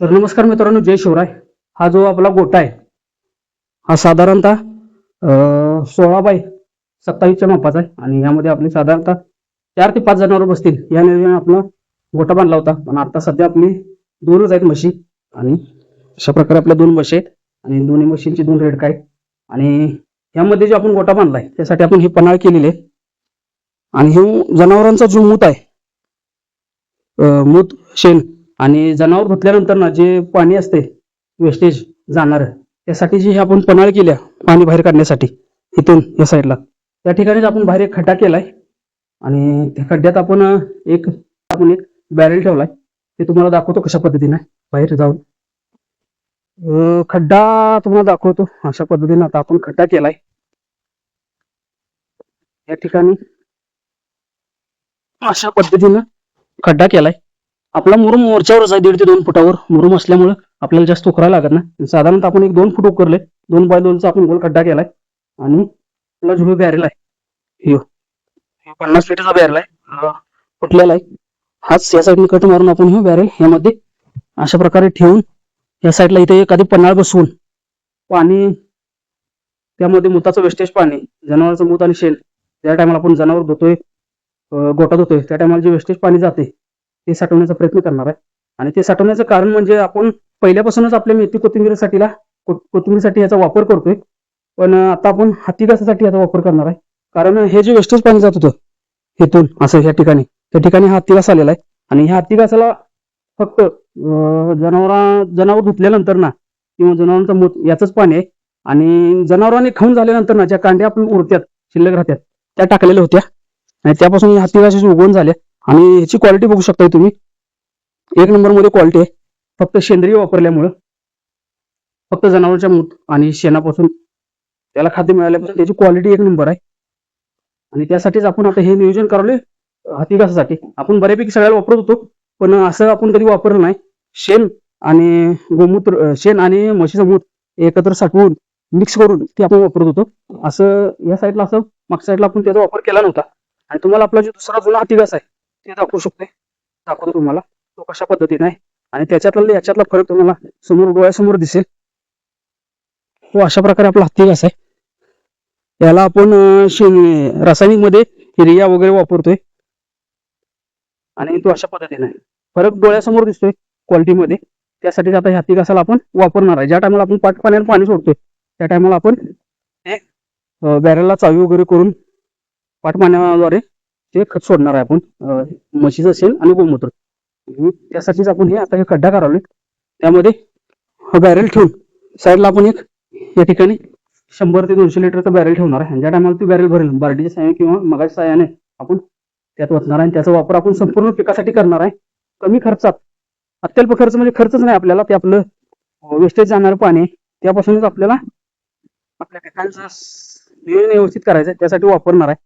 तर नमस्कार मित्रांनो जय शिवराय. हा जो आपला गोटा आहे हा साधारणतः सोळा बाय सत्तावीसच्या मापाचा आहे. आणि यामध्ये आपले साधारणतः चार ते पाच जनावर बसतील. या नियोजनाने आपला गोटा बांधला होता. पण आता सध्या आपली दोनच आहेत म्हशी. आणि अशा प्रकारे आपल्या दोन म्हशी आहेत. आणि दोन्ही म्हशींची दोन रेडका आहेत. आणि यामध्ये जे आपण गोटा बांधलाय त्यासाठी आपण हे पन्हाळ केलेले आहे. आणि हे जनावरांचा जो मूत आहे मूत शेण आणि जनावर धुतल्यानंतर ना जे पाणी असते वेस्टेज जाणार त्यासाठी जे हे आपण पन्हाळ केल्या पाणी बाहेर काढण्यासाठी इथून या साईडला त्या ठिकाणीच आपण बाहेर एक खड्डा केलाय आणि त्या खड्ड्यात आपण एक आपण एक बॅरेल ठेवलाय. ते तुम्हाला दाखवतो कशा पद्धतीने बाहेर जाऊन. खड्डा तुम्हाला दाखवतो अशा पद्धतीने आता आपण खड्डा केलाय. या ठिकाणी अशा पद्धतीनं खड्डा केलाय. आपला मुरुम मोर्चावरच आहे दीड ते दोन फुटावर. मुरुम असल्यामुळं आपल्याला जास्त उकरायला लागत नाही. साधारणतः आपण एक दोन फूट उकरले दोन बाय दोनचा आपण गोल खड्डा केलाय. आणि आपला झुडू बॅरेल आहे ह्यो पन्नास लिटरचा बॅरेल आहे फुटलेला आहे. हाच या साईडने कट मारून आपण हे बॅरेल यामध्ये अशा प्रकारे ठेवून या साईडला इथे एखादी पन्हाळ बसवून पाणी त्यामध्ये मुताचं वेस्टेज पाणी जनावरांचं मूत आणि शेण त्या टायमाला आपण जनावर धुतोय गोटा धुतोय त्या टायमाला जे वेस्टेज पाणी जाते ते साठवण्याचा प्रयत्न करणार आहे. आणि ते साठवण्याचं कारण म्हणजे आपण पहिल्यापासूनच आपल्या मेथी कोथिंबीरसाठीला कोथिंबीरसाठी याचा वापर करतोय. पण आता आपण हाती घासासाठी याचा वापर करणार आहे. कारण हे जे वेस्टेज पाणी जात होतं हेतून असं ह्या ठिकाणी त्या ठिकाणी हा हत्ती घास आलेला आहे. आणि ह्या हत्ती घासाला फक्त अं, जनावरा जनावर धुतल्यानंतर ना किंवा जनावरांचा मूत याचंच पाणी आहे. आणि जनावरांनी खाऊन झाल्यानंतर ना ज्या कांड्या आपण उरत्यात शिल्लक राहत्यात त्या टाकलेल्या होत्या. आणि त्यापासून हत्ती घासाची उगवण झाल्या आणि ह्याची क्वालिटी बघू शकताय तुम्ही. एक नंबरमध्ये क्वालिटी आहे. फक्त सेंद्रिय वापरल्यामुळं फक्त जनावरच्या मूत आणि शेणापासून त्याला खाद्य मिळाल्यापासून त्याची क्वालिटी एक नंबर आहे. आणि त्यासाठीच आपण आता हे नियोजन करावले हाती आपण बऱ्यापैकी सगळ्याला वापरत होतो पण असं आपण कधी वापरलं नाही. शेण आणि गोमूत्र शेण आणि म्हशीचं मूत एकत्र साठवून मिक्स करून ते आपण वापरत होतो. असं या साईडला असं मागच्या साईडला आपण त्याचा वापर केला नव्हता. आणि तुम्हाला आपला जो दुसरा जुना हाती आहे ते दाखवू शकतोय. दाखवतो तुम्हाला. तो कशा पद्धतीने आहे आणि त्याच्यातला याच्यातला फरक तुम्हाला समोर डोळ्यासमोर दिसेल. तो अशा प्रकारे आपला हत्ती घास आहे. याला आपण रासायनिकमध्ये हिरिया वगैरे वापरतोय. आणि तो अशा पद्धतीने आहे. फरक डोळ्यासमोर दिसतोय क्वालिटीमध्ये. त्यासाठी आता हत्ती घासाला आपण वापरणार आहे. ज्या टायमाला आपण पाट पाण्याला पाणी सोडतोय त्या टायमाला आपण ते बॅरेलला चावी वगैरे करून पाट पाण्याद्वारे ते खत सोडणार आहे आपण. म्हशीचं शेण आणि गोमूत्र. त्यासाठीच आपण हे आता हे खड्डा करावले त्यामध्ये हा बॅरेल ठेवून साईडला आपण एक या ठिकाणी शंभर ते दोनशे लिटरचं बॅरेल ठेवणार आहे. आणि ज्या टायमाला ती बॅरेल भरेल बार्डीच्या साह्याने किंवा मगाच्या साह्याने आपण त्यात वचणार आहे. आणि त्याचा वापर आपण संपूर्ण पिकासाठी करणार आहे. कमी खर्चात अत्यल्प खर्च म्हणजे खर्चच नाही आपल्याला. ते आपलं वेस्टेज जाणारं पाणी त्यापासूनच आपल्याला आपल्या पिकांचं नियोजन व्यवस्थित करायचं आहे. त्यासाठी वापरणार आहे.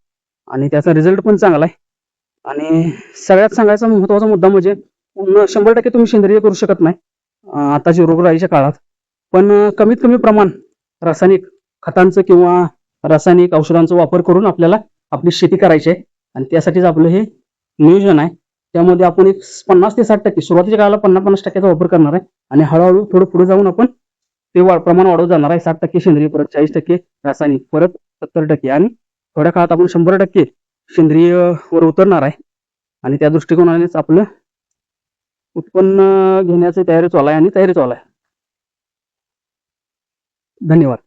आणि त्याचा रिझल्ट पण चांगला आहे. आणि सगळ्यात सांगायचा महत्त्वाचा मुद्दा म्हणजे शंभर टक्के तुम्ही सेंद्रिय करू शकत नाही अं, आताची रोगराईच्या काळात. पण कमीत कमी प्रमाण रासायनिक खतांचं किंवा रासायनिक औषधांचा वापर करून आपल्याला आपली शेती करायची आहे. आणि त्यासाठीच आपलं हे नियोजन आहे. त्यामध्ये आपण एक पन्नास ते साठ टक्के सुरुवातीच्या काळाला पन्नास पन्नास टक्क्याचा वापर करणार आहे. आणि हळूहळू थोडं पुढे जाऊन आपण ते वा- प्रमाण वाढवत जाणार आहे. साठ टक्के सेंद्रिय परत चाळीस टक्के रासायनिक परत सत्तर टक्के. आणि थोड्या काळात आपण शंभर टक्के सेंद्रिय वर उतरणार आहे. आणि त्या दृष्टिकोनानेच आपलं उत्पन्न घेण्याची तयारी चालू आहे आणि तयारी चालू आहे. धन्यवाद.